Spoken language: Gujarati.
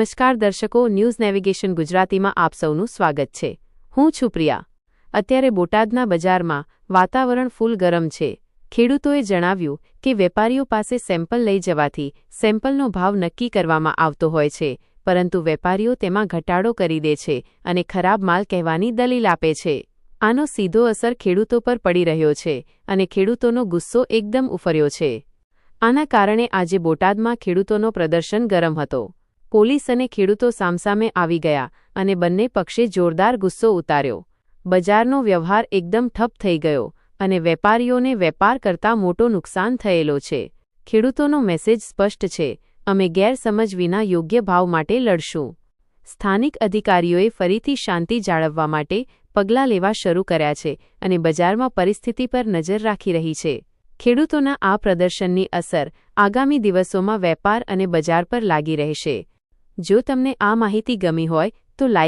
નમસ્કાર દર્શકો, ન્યૂઝ નેવિગેશન ગુજરાતીમાં આપ સૌનું સ્વાગત છે. હું છું પ્રિયા. અત્યારે બોટાદના બજારમાં વાતાવરણ ફૂલ ગરમ છે. ખેડૂતોએ જણાવ્યું કે વેપારીઓ પાસે સેમ્પલ લઈ જવાથી સેમ્પલનો ભાવ નક્કી કરવામાં આવતો હોય છે, પરંતુ વેપારીઓ તેમાં ઘટાડો કરી દે છે અને ખરાબ માલ કહેવાની દલીલ આપે છે. આનો સીધો અસર ખેડૂતો પર પડી રહ્યો છે અને ખેડૂતોનો ગુસ્સો એકદમ ઉફર્યો છે. આના કારણે આજે બોટાદમાં ખેડૂતોનો પ્રદર્શન ગરમ હતો. પોલીસ અને ખેડૂતો સામસામે આવી ગયા અને બંને પક્ષે જોરદાર ગુસ્સો ઉતાર્યો. બજારનો વ્યવહાર એકદમ ઠપ થઈ ગયો અને વેપારીઓને વેપાર કરતાં મોટો નુકસાન થયેલો છે. ખેડૂતોનો મેસેજ સ્પષ્ટ છે, અમે ગેરસમજ વિના યોગ્ય ભાવ માટે લડશું. સ્થાનિક અધિકારીઓએ ફરીથી શાંતિ જાળવવા માટે પગલાં લેવા શરૂ કર્યા છે અને બજારમાં પરિસ્થિતિ પર નજર રાખી રહી છે. ખેડૂતોના આ પ્રદર્શનની અસર આગામી દિવસોમાં વેપાર અને બજાર પર લાગી રહેશે. જો તમને આ માહિતી ગમી હોય તો લાઈક